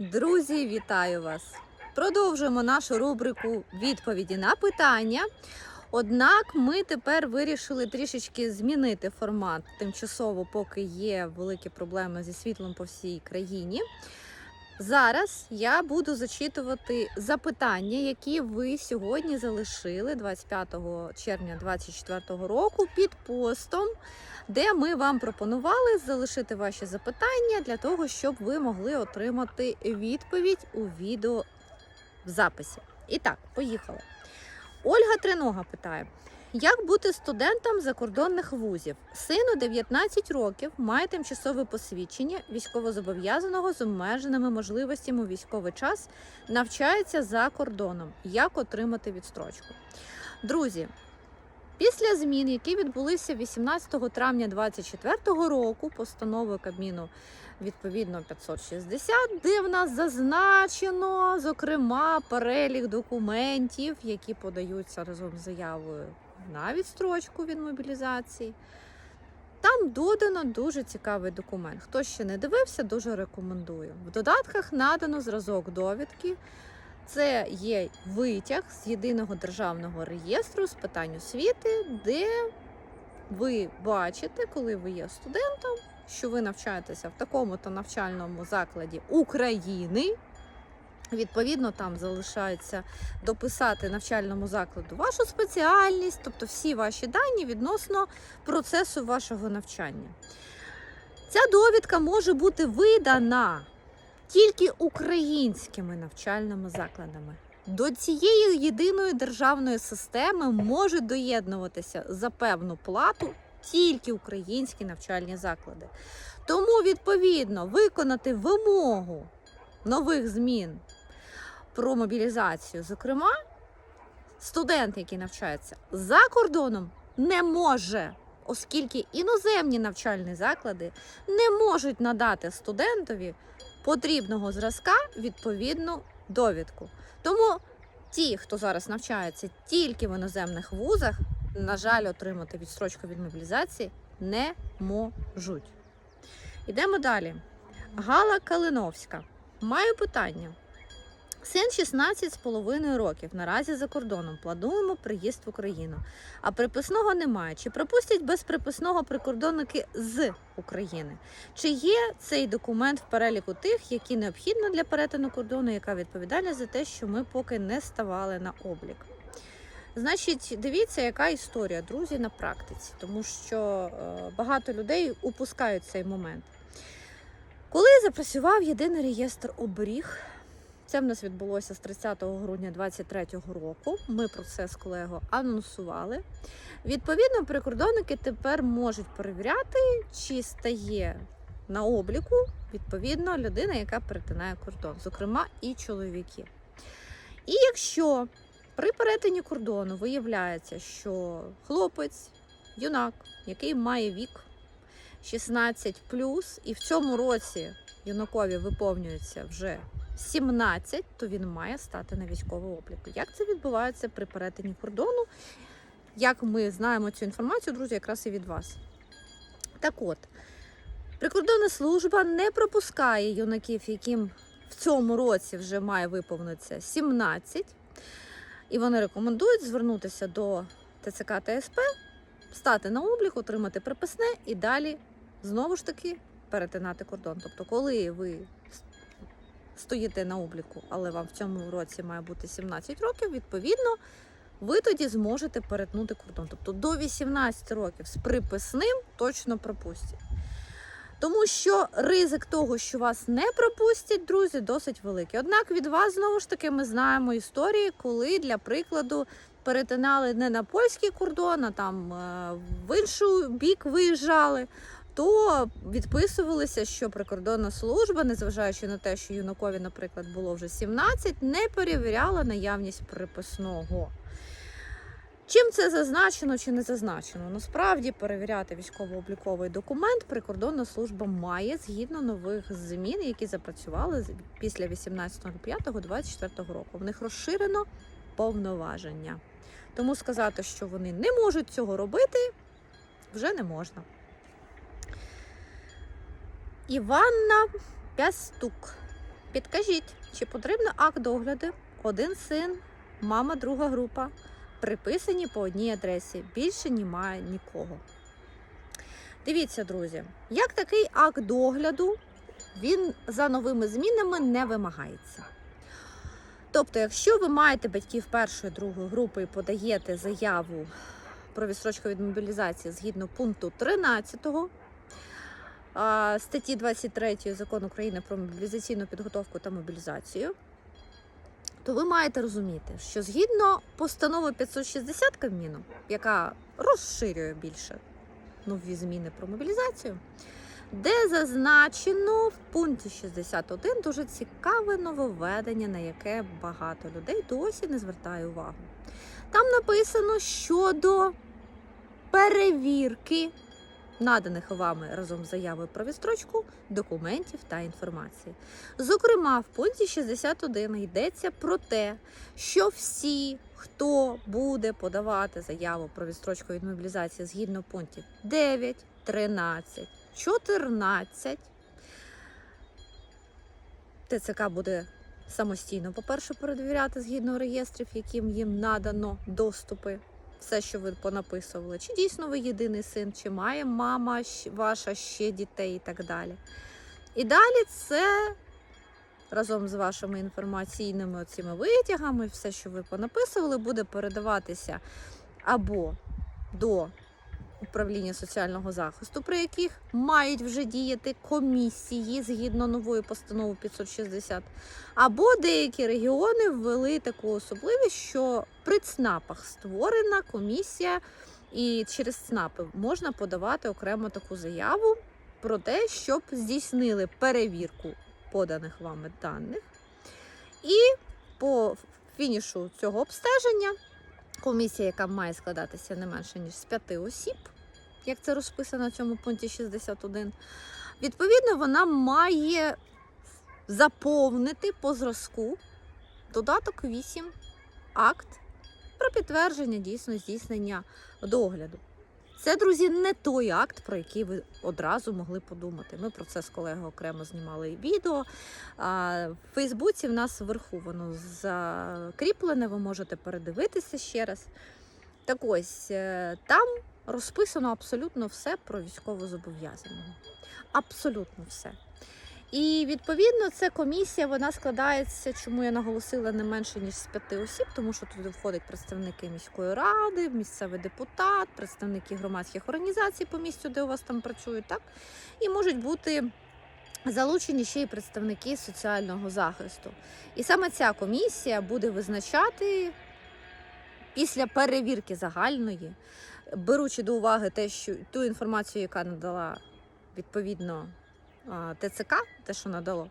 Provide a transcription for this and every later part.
Друзі, вітаю вас! Продовжуємо нашу рубрику відповіді на питання. Однак ми тепер вирішили трішечки змінити формат тимчасово, поки є великі проблеми зі світлом по всій країні. Зараз я буду зачитувати запитання, які ви сьогодні залишили 25 червня 2024 року під постом, де ми вам пропонували залишити ваші запитання для того, щоб ви могли отримати відповідь у відео в записі. І так, поїхали. Ольга Тринога питає: як бути студентом закордонних вузів? Сину 19 років, має тимчасове посвідчення військовозобов'язаного з обмеженими можливостями у військовий час, навчається за кордоном. Як отримати відстрочку? Друзі, після змін, які відбулися 18 травня 2024 року, постановою Кабміну відповідно 560, де в нас зазначено, зокрема, перелік документів, які подаються разом з заявою на відстрочку від мобілізації. Там додано дуже цікавий документ. Хто ще не дивився, дуже рекомендую. В додатках надано зразок довідки. Це є витяг з єдиного державного реєстру з питань освіти, де ви бачите, коли ви є студентом, що ви навчаєтеся в такому-то навчальному закладі України. Відповідно, там залишається дописати навчальному закладу вашу спеціальність, тобто всі ваші дані відносно процесу вашого навчання. Ця довідка може бути видана тільки українськими навчальними закладами. До цієї єдиної державної системи можуть доєднуватися за певну плату тільки українські навчальні заклади. Тому, відповідно, виконати вимогу нових змін про мобілізацію, зокрема, студент, який навчається за кордоном, не може, оскільки іноземні навчальні заклади не можуть надати студентові потрібного зразка відповідну довідку. Тому ті, хто зараз навчається тільки в іноземних вузах, на жаль, отримати відстрочку від мобілізації не можуть. Йдемо далі. Гала Калиновська. Маю питання. Син 16 з половиною років. Наразі за кордоном. Плануємо приїзд в Україну. А приписного немає. Чи пропустять без приписного прикордонники з України? Чи є цей документ в переліку тих, які необхідно для перетину кордону, яка відповідальність за те, що ми поки не ставали на облік? Значить, дивіться, яка історія, друзі, на практиці, тому що е, багато людей упускають цей момент. Коли запрацював єдиний реєстр оберіг, це в нас відбулося з 30 грудня 2023 року. Ми про це з колегою анонсували. Відповідно, прикордонники тепер можуть перевіряти, чи стає на обліку відповідно людина, яка перетинає кордон, зокрема і чоловіки. І якщо при перетині кордону виявляється, що хлопець, юнак, який має вік 16 і в цьому році юнакові виповнюється вже 17, то він має стати на військовий облік. Як це відбувається при перетині кордону? Як ми знаємо цю інформацію, друзі, якраз і від вас. Так от, прикордонна служба не пропускає юнаків, яким в цьому році вже має виповнитися 17. І вони рекомендують звернутися до ТЦК та СП, стати на облік, отримати приписне і далі знову ж таки перетинати кордон. Тобто, коли ви стоїте на обліку, але вам в цьому році має бути 17 років, відповідно, ви тоді зможете перетнути кордон. Тобто до 18 років з приписним точно пропустять. Тому що ризик того, що вас не пропустять, друзі, досить великий. Однак від вас знову ж таки ми знаємо історії, коли для прикладу перетинали не на польський кордон, а там е, в інший бік виїжджали. То відписувалися, що прикордонна служба, незважаючи на те, що юнакові, наприклад, було вже 17, не перевіряла наявність приписного. Чим це зазначено чи не зазначено? Насправді перевіряти військово-обліковий документ прикордонна служба має згідно нових змін, які запрацювали після 18.05.24 року. В них розширено повноваження. Тому сказати, що вони не можуть цього робити, вже не можна. Іванна Пястук Підкажіть, чи потрібно акт догляду, один син, мама, друга група, приписані по одній адресі. Більше немає нікого. Дивіться, друзі, як такий акт догляду, він за новими змінами не вимагається. Тобто, якщо ви маєте батьків першої другої групи і подаєте заяву про відстрочку від мобілізації згідно пункту 13 а, статті 23 закону України про мобілізаційну підготовку та мобілізацію, то ви маєте розуміти, що згідно постанови 560 Кабміну, яка розширює більше нові зміни про мобілізацію, де зазначено в пункті 61 дуже цікаве нововведення, на яке багато людей досі не звертає увагу. Там написано щодо перевірки наданих вами разом з заявою про відстрочку документів та інформації. Зокрема, в пункті 61 йдеться про те, що всі, хто буде подавати заяву про відстрочку від мобілізації згідно пунктів 9, 13, 14, ТЦК буде самостійно, по-перше, перевіряти згідно реєстрів, яким їм надано доступи все, що ви понаписували, чи дійсно ви єдиний син, чи має мама ваша ще дітей і так далі. І далі це разом з вашими інформаційними цими витягами, все, що ви понаписували, буде передаватися або до управління соціального захисту, при яких мають вже діяти комісії згідно нової постанови 560, або деякі регіони ввели таку особливість, що при ЦНАПах створена комісія, і через ЦНАПи можна подавати окремо таку заяву про те, щоб здійснили перевірку поданих вами даних. І по фінішу цього обстеження комісія, яка має складатися не менше ніж з п'яти осіб, як це розписано в цьому пункті 61, відповідно, вона має заповнити по зразку додаток 8 акт про підтвердження дійсно здійснення догляду. Це, друзі, не той акт, про який ви одразу могли подумати. Ми про це з колегою окремо знімали відео. В Фейсбуці в нас вверху воно закріплене, ви можете передивитися ще раз. Так ось е, там розписано абсолютно все про військовозобов'язаного. Абсолютно все. І відповідно ця комісія вона складається, чому я наголосила не менше ніж з п'яти осіб, тому що туди входять представники міської ради, місцевий депутат, представники громадських організацій по місцю, де у вас там працюють, так і можуть бути залучені ще й представники соціального захисту. І саме ця комісія буде визначати після перевірки загальної, беручи до уваги те, що ту інформацію, яка надала відповідно ТЦК, те, що надало,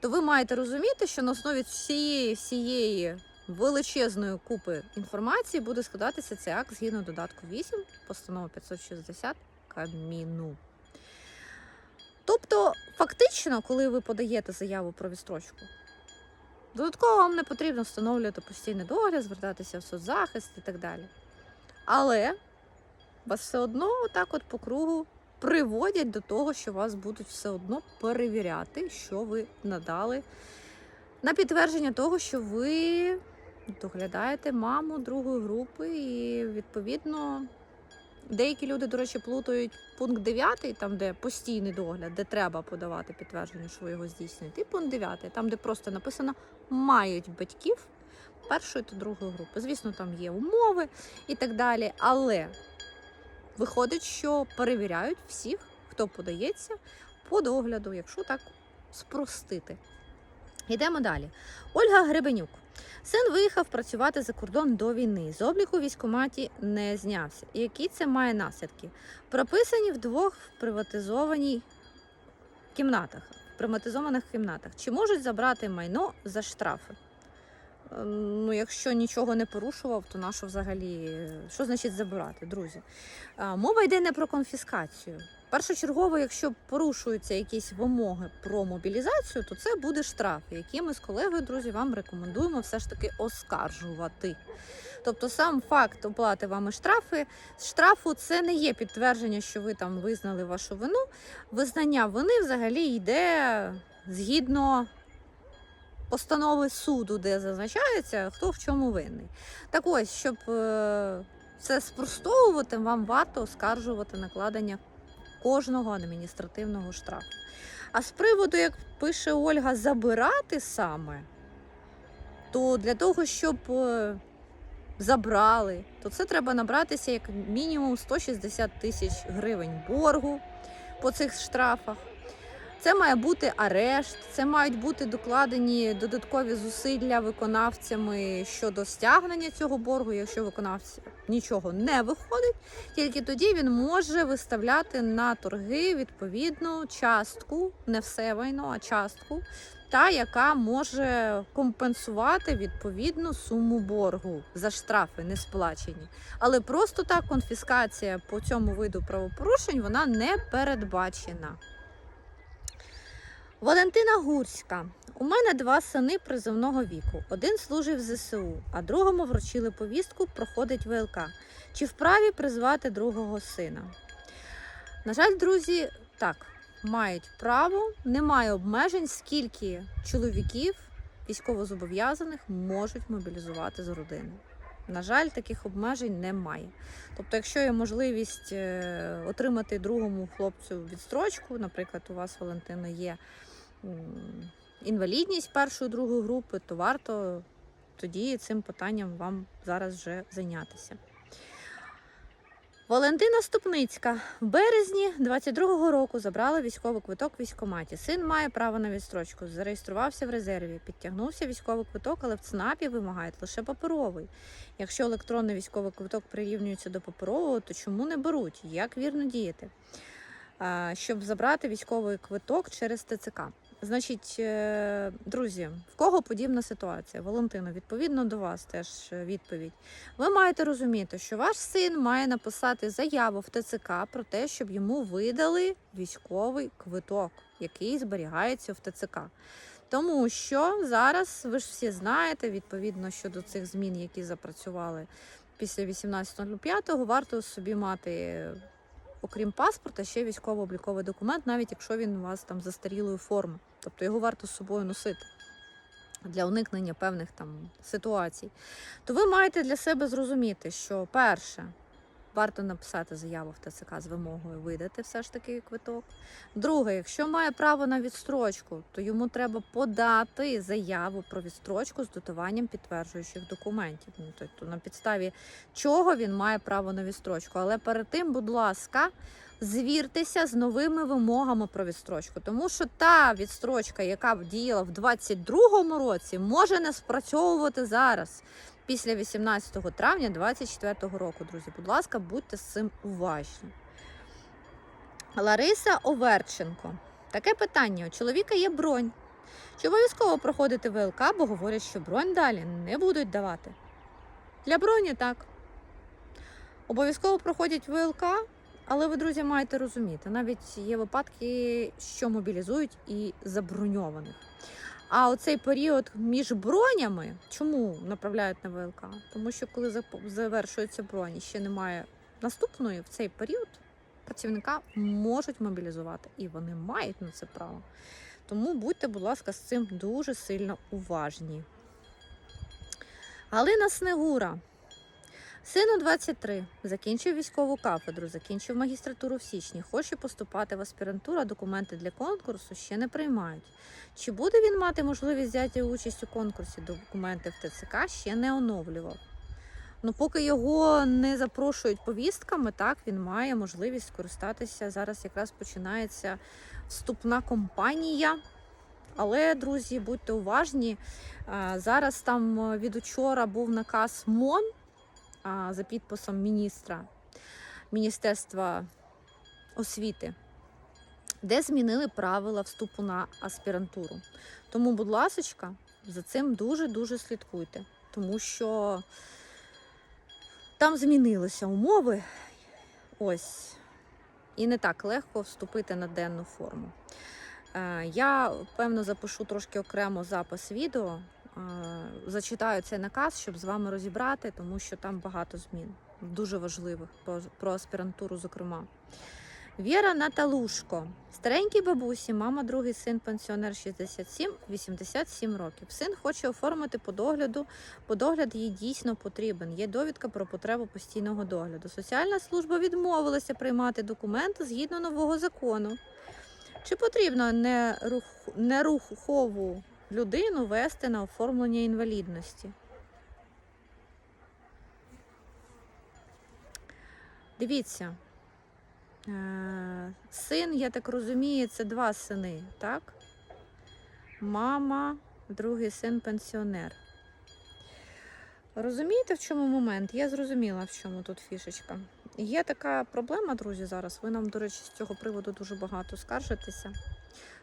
то ви маєте розуміти, що на основі всієї всієї величезної купи інформації буде складатися цей акт згідно додатку 8 постанови 560 Кабміну. Тобто, фактично, коли ви подаєте заяву про відстрочку, додатково вам не потрібно встановлювати постійний догляд, звертатися в соцзахист і так далі. Але вас все одно отак от по кругу приводять до того, що вас будуть все одно перевіряти, що ви надали на підтвердження того, що ви доглядаєте маму другої групи, і відповідно деякі люди, до речі, плутають пункт 9, там, де постійний догляд, де треба подавати підтвердження, що ви його здійснюєте, і пункт 9, там, де просто написано мають батьків першої та другої групи. Звісно, там є умови і так далі, але виходить, що перевіряють всіх, хто подається по догляду, якщо так спростити. Йдемо далі. Ольга Гребенюк. Син виїхав працювати за кордон до війни. З обліку військкоматі не знявся. Які це має наслідки? Прописані вдвох в приватизованій кімнатах, в приватизованих кімнатах. Чи можуть забрати майно за штрафи? Е, Ну, якщо нічого не порушував, то на що взагалі? е, Що значить забирати, друзі? Мова йде не про конфіскацію. Першочергово, якщо порушуються якісь вимоги про мобілізацію, то це буде штраф, який ми з колегою, друзі, вам рекомендуємо все ж таки оскаржувати. Тобто, сам факт оплати вами штрафи, штрафу це не є підтвердження, що ви там визнали вашу вину. Визнання вини взагалі йде згідно постанови суду, де зазначається, хто в чому винний. Так ось, щоб це спростовувати, вам варто оскаржувати накладення кожного адміністративного штрафу. А з приводу, як пише Ольга, забирати саме, то для того, щоб е, забрали, то це треба набратися як мінімум 160 тисяч гривень боргу по цих штрафах. Це має бути арешт, це мають бути докладені додаткові зусилля виконавцями щодо стягнення цього боргу. Якщо виконавця нічого не виходить, тільки тоді він може виставляти на торги відповідну частку, не все майно, а частку, та яка може компенсувати відповідну суму боргу за штрафи не сплачені. Але просто так конфіскація по цьому виду правопорушень вона не передбачена. Валентина Гурська. У мене два сини призовного віку. Один служив в ЗСУ, а другому вручили повістку, проходить ВЛК. Чи вправі призвати другого сина? На жаль, друзі, так, мають право, немає обмежень, скільки чоловіків військовозобов'язаних можуть мобілізувати з родини. На жаль, таких обмежень немає. Тобто, якщо є можливість е, отримати другому хлопцю відстрочку, наприклад, у вас Валентино є інвалідність першої другої групи, то варто тоді цим питанням вам зараз вже зайнятися. Валентина Ступницька в березні 22-го року забрала військовий квиток в військкоматі. Син має право на відстрочку, зареєструвався в резерві, підтягнувся військовий квиток, але в ЦНАПі вимагають лише паперовий. Якщо електронний військовий квиток прирівнюється до паперового, то чому не беруть? Як вірно діяти? Щоб забрати військовий квиток через ТЦК. Значить, е, друзі, в кого подібна ситуація? Валентино, відповідно до вас теж відповідь. Ви маєте розуміти, що ваш син має написати заяву в ТЦК про те, щоб йому видали військовий квиток, який зберігається в ТЦК. Тому що зараз ви ж всі знаєте, відповідно щодо цих змін, які запрацювали після 18.05, варто собі мати. Окрім паспорта, ще військово-обліковий документ, навіть якщо він у вас там застарілої форми. Тобто його варто з собою носити для уникнення певних там ситуацій. То ви маєте для себе зрозуміти, що перше, варто написати заяву в ТЦК з вимогою видати все ж таки квиток. Друге, якщо має право на відстрочку, то йому треба подати заяву про відстрочку з дотуванням підтверджуючих документів. Ну, тобто на підставі чого він має право на відстрочку. Але перед тим, будь ласка, звіртеся з новими вимогами про відстрочку, тому що та відстрочка, яка діяла в 2022 році, може не спрацьовувати зараз. Після 18 травня 2024 року, друзі, будь ласка, будьте з цим уважні. Лариса Оверченко. Таке питання: у чоловіка є бронь. Чи обов'язково проходити ВЛК, бо говорять, що бронь далі не будуть давати? Для броні так. Обов'язково проходять ВЛК, але ви, друзі, маєте розуміти, навіть є випадки, що мобілізують і заброньованих. А оцей період між бронями, чому направляють на ВЛК? Тому що коли завершується броні, ще немає наступної в цей період, працівника можуть мобілізувати, і вони мають на це право. Тому будьте, будь ласка, з цим дуже сильно уважні. Галина Снегура. Сину 23, закінчив військову кафедру, закінчив магістратуру в січні, хоче поступати в аспірантуру, а документи для конкурсу ще не приймають. Чи буде він мати можливість взяти участь у конкурсі? Документи в ТЦК ще не оновлював. Ну, поки його не запрошують повістками, так він має можливість скористатися. Зараз якраз починається вступна кампанія. Але, друзі, будьте уважні. Зараз там е, від учора був наказ МОН за підписом міністра Міністерства освіти, де змінили правила вступу на аспірантуру. Тому, будь ласочка, за цим дуже-дуже слідкуйте, тому що там змінилися умови. Ось. І не так легко вступити на денну форму. Е, Я, певно, запишу трошки окремо запис відео, зачитаю цей наказ, щоб з вами розібрати, тому що там багато змін, дуже важливих про, аспірантуру, зокрема. Віра Наталушко. Старенькій бабусі, мама, другий син, пенсіонер 67, 87 років. Син хоче оформити по догляду, бо догляд їй дійсно потрібен. Є довідка про потребу постійного догляду. Соціальна служба відмовилася приймати документи згідно нового закону. Чи потрібно нерух... нерухову людину вести на оформлення інвалідності? Дивіться. Е, Син, я так розумію, це два сини, так? Мама, другий син пенсіонер. Розумієте, в чому момент? Я зрозуміла, в чому тут фішечка. Є така проблема, друзі, зараз. Ви нам, до речі, з цього приводу дуже багато скаржитеся,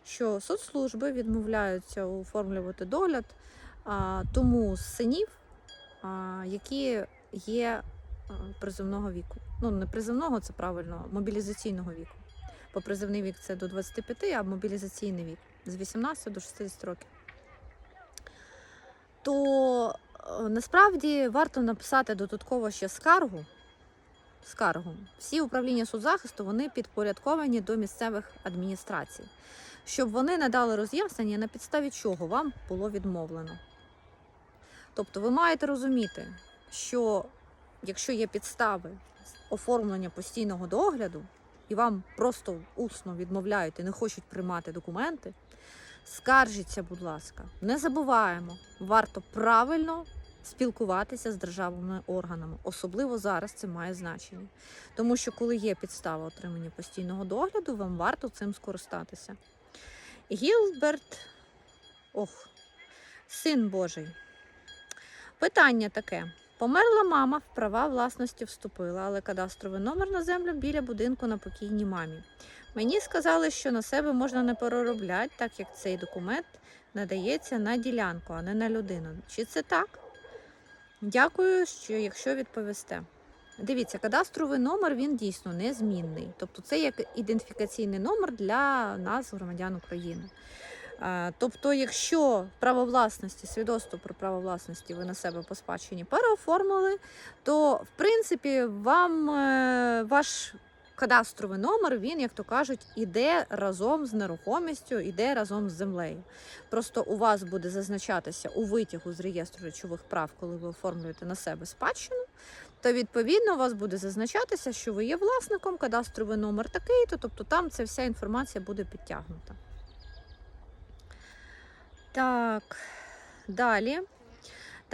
що соцслужби відмовляються оформлювати догляд а, тому з синів, а, які є а, призовного віку. Ну, не призовного, це правильно, мобілізаційного віку. Бо призовний вік це до 25, а мобілізаційний вік з 18 до 60 років. То е, насправді варто написати додатково ще скаргу. Скаргу. Всі управління соцзахисту вони підпорядковані до місцевих адміністрацій, щоб вони надали роз'яснення, на підставі чого вам було відмовлено. Тобто ви маєте розуміти, що якщо є підстави оформлення постійного догляду, і вам просто усно відмовляють і не хочуть приймати документи, скаржіться, будь ласка. Не забуваємо, варто правильно спілкуватися з державними органами. Особливо зараз це має значення. Тому що, коли є підстава отримання постійного догляду, вам варто цим скористатися. Гілберт, ох, син Божий. Питання таке. Померла мама, в права власності вступила, але кадастровий номер на землю біля будинку на покійній мамі. Мені сказали, що на себе можна не переробляти, так як цей документ надається на ділянку, а не на людину. Чи це так? Дякую, що якщо відповісте. Дивіться, кадастровий номер він дійсно незмінний. Тобто це як ідентифікаційний номер для нас, громадян України. Е, Тобто, якщо право власності, свідоцтво про право власності ви на себе по спадщині переоформили, то в принципі вам е, ваш кадастровий номер, він, як то кажуть, іде разом з нерухомістю, іде разом з землею. Просто у вас буде зазначатися у витягу з реєстру речових прав, коли ви оформлюєте на себе спадщину, то відповідно у вас буде зазначатися, що ви є власником, кадастровий номер такий-то, тобто там ця вся інформація буде підтягнута. Так, далі.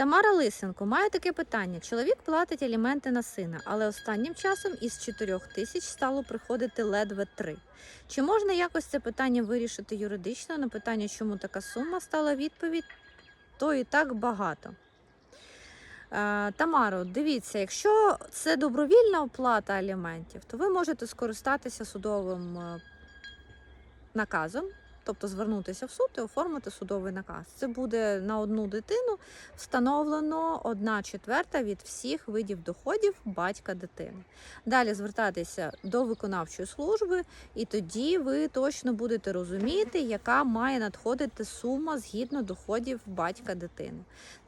Тамара Лисенко має таке питання. Чоловік платить аліменти на сина, але останнім часом із 4 тисяч стало приходити ледве 3. Чи можна якось це питання вирішити юридично? На питання, чому така сума стала відповідь, то і так багато. Е, Тамаро, дивіться, якщо це добровільна оплата аліментів, то ви можете скористатися судовим е, наказом, тобто звернутися в суд і оформити судовий наказ. Це буде на одну дитину встановлено одна четверта від всіх видів доходів батька дитини. Далі звертатися до виконавчої служби, і тоді ви точно будете розуміти, яка має надходити сума згідно доходів батька дитини.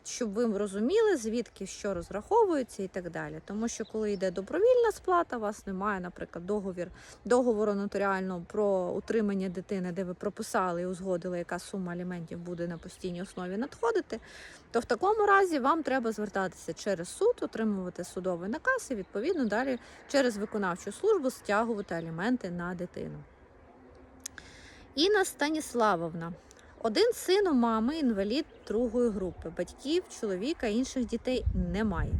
Щоб ви розуміли, звідки що розраховується і так далі. Тому що коли йде добровільна сплата, у вас немає, наприклад, договір договору нотаріального про утримання дитини, де ви прописали і узгодили, яка сума аліментів буде на постійній основі надходити, то в такому разі вам треба звертатися через суд, отримувати судовий наказ і відповідно далі через виконавчу службу стягувати аліменти на дитину. Інна Станіславовна. Один син у мами інвалід другої групи. Батьків, чоловіка, інших дітей немає.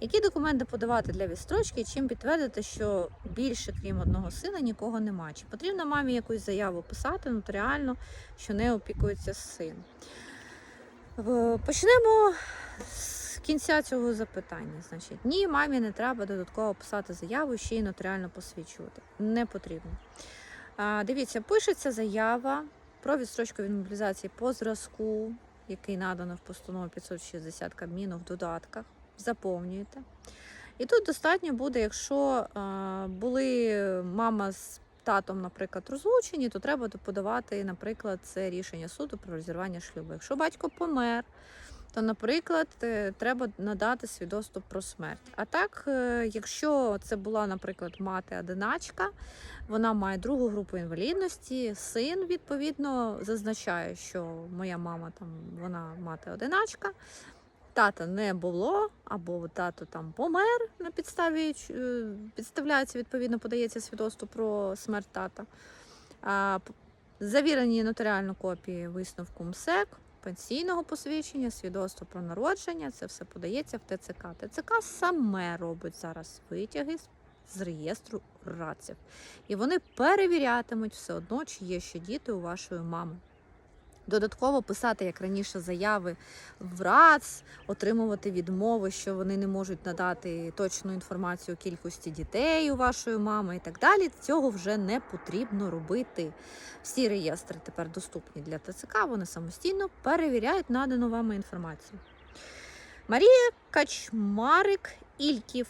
Які документи подавати для відстрочки? Чим підтвердити, що більше, крім одного сина, нікого немає? Чи потрібно мамі якусь заяву писати нотаріально, що не опікується син? Почнемо з кінця цього запитання. Значить, ні, мамі не треба додатково писати заяву, ще й нотаріально посвідчувати. Не потрібно. Дивіться, пишеться заява про відстрочку від мобілізації по зразку, який надано в постанові 560 Кабміну в додатках. Заповнюєте. І тут достатньо буде, якщо а, були мама з татом, наприклад, розлучені, то треба подавати, наприклад, це рішення суду про розірвання шлюбу. Якщо батько помер, то, наприклад, е, треба надати свідоцтво про смерть. А так, е, якщо це була, наприклад, мати одиначка, вона має другу групу інвалідності, син відповідно зазначає, що моя мама там вона мати одиначка. Тата не було, або тато там помер на підставі е, підставляється, відповідно, подається свідоцтво про смерть тата. А, Завірені нотаріально копії висновку МСЕК, пенсійного посвідчення, свідоцтво про народження. Це все подається в ТЦК. ТЦК саме робить зараз витяги з- реєстру радців. І вони перевірятимуть все одно, чи є ще діти у вашої мами. Додатково писати, як раніше, заяви в РАЦ, отримувати відмови, що вони не можуть надати точну інформацію кількості дітей у вашої мами і так далі. Цього вже не потрібно робити. Всі реєстри тепер доступні для ТЦК, вони самостійно перевіряють надану вами інформацію. Марія Качмарик Ільків.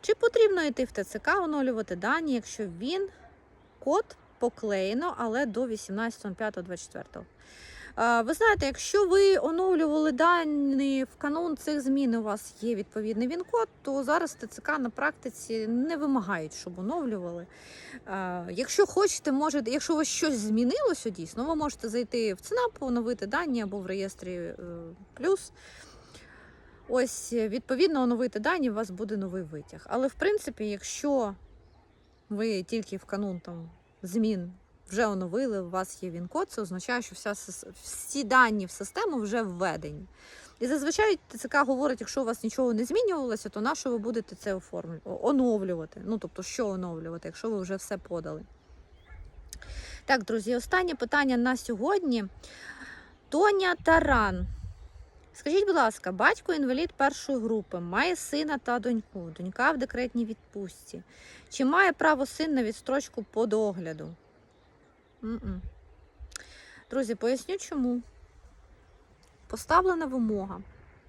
Чи потрібно йти в ТЦК оновлювати дані, якщо він код поклеєно, але до 18.05.24? Ви знаєте, якщо ви оновлювали дані в канун цих змін, у вас є відповідний він-код, то зараз ТЦК на практиці не вимагають, щоб оновлювали. Якщо хочете, можете, якщо у вас щось змінилося дійсно, ви можете зайти в ЦНАП, оновити дані або в реєстрі е, плюс. Ось, відповідно, оновити дані, у вас буде новий витяг. Але в принципі, якщо ви тільки в канун там змін вже оновили, у вас є він-код, це означає, що вся, всі дані в систему вже введені. І зазвичай ТЦК говорить, якщо у вас нічого не змінювалося, то на що ви будете це оновлювати? Ну, тобто, що оновлювати, якщо ви вже все подали. Так, друзі, останнє питання на сьогодні. Тоня Таран. Скажіть, будь ласка, батько інвалід першої групи, має сина та доньку, донька в декретній відпустці. Чи має право син на відстрочку по догляду? Друзі, поясню чому. Поставлена вимога.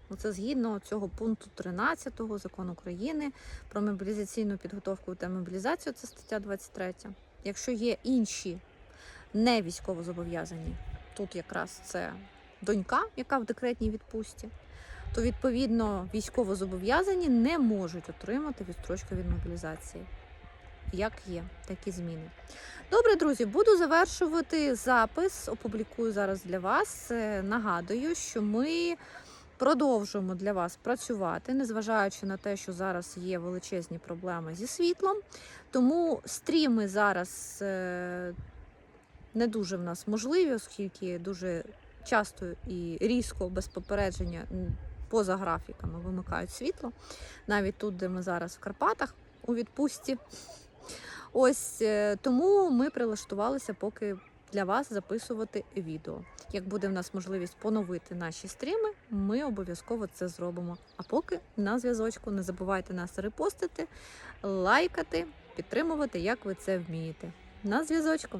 Оце згідно цього пункту 13 закону України про мобілізаційну підготовку та мобілізацію, це стаття 23. Якщо є інші не військовозобов'язані, тут якраз це донька, яка в декретній відпустці, то відповідно військовозобов'язані не можуть отримати відстрочку від мобілізації. Як є такі зміни. Добре, друзі, буду завершувати запис. Опублікую зараз для вас. Е, Нагадую, що ми продовжуємо для вас працювати, незважаючи на те, що зараз є величезні проблеми зі світлом. Тому стріми зараз е, не дуже в нас можливі, оскільки дуже часто і різко, без попередження, поза графіками вимикають світло. Навіть тут, де ми зараз в Карпатах у відпустці. Ось е, тому ми прилаштувалися поки для вас записувати відео. Як буде в нас можливість поновити наші стріми, ми обов'язково це зробимо. А поки на зв'язочку не забувайте нас репостити, лайкати, підтримувати, як ви це вмієте. На зв'язочку!